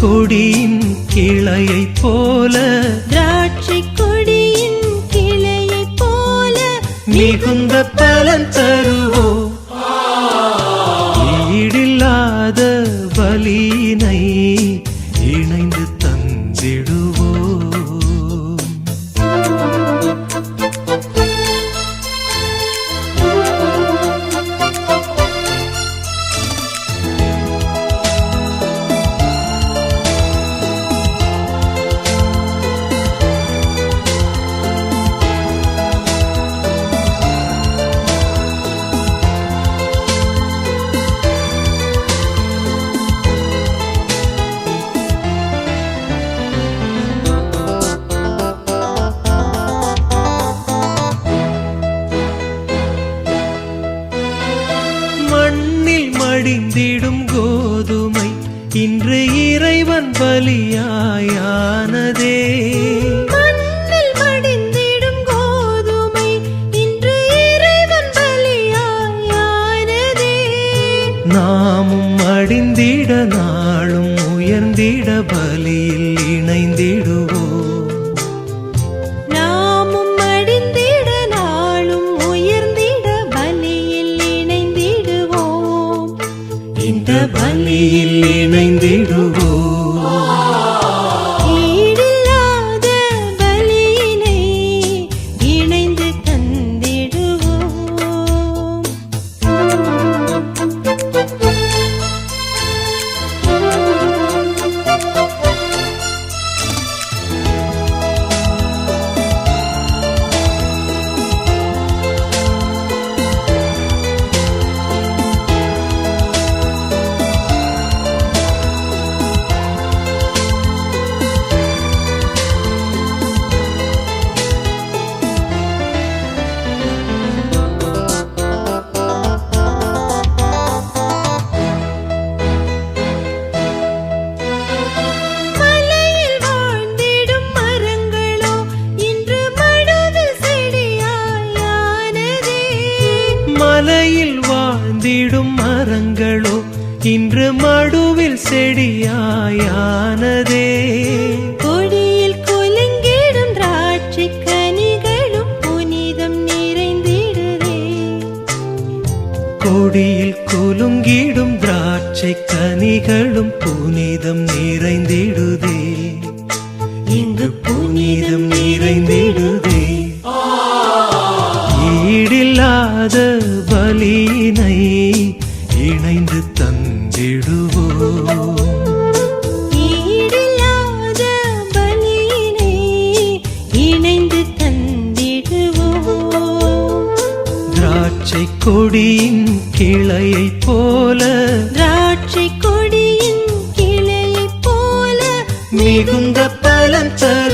கொடியின் கிளையைப் போல திராட்சை கொடியின் கிளையைப் போல மிகுந்த பலன் தருவோம். ஈடில்லாத பலியினை இன்று இறைவன் பலியாயானதே. மண்ணில் மடிந்திடும் கோதுமை இன்று இறைவன் பலியாயானதே. நாமும் மடிந்திட நாளும் உயர்ந்திட பலியில் இணைந்திடுவோம். பலியில் இணைந்தே மடுவில் செடியாயானதே கொடியில் குலுங்கிடும் திராட்சை கனிகளும் புனிதம் நிறைந்திடுதே கொடியில் குலுங்கிடும் திராட்சை கனிகளும் புனிதம் நிறைந்திடுதே இங்கு புனிதம் நிறைந்திடுதே ஈடில்லாத பலியினை திராட்சை கொடியின் கிளையை போல திராட்சை கொடியின் கிளையை போல மிகுந்த பலன் தரும்.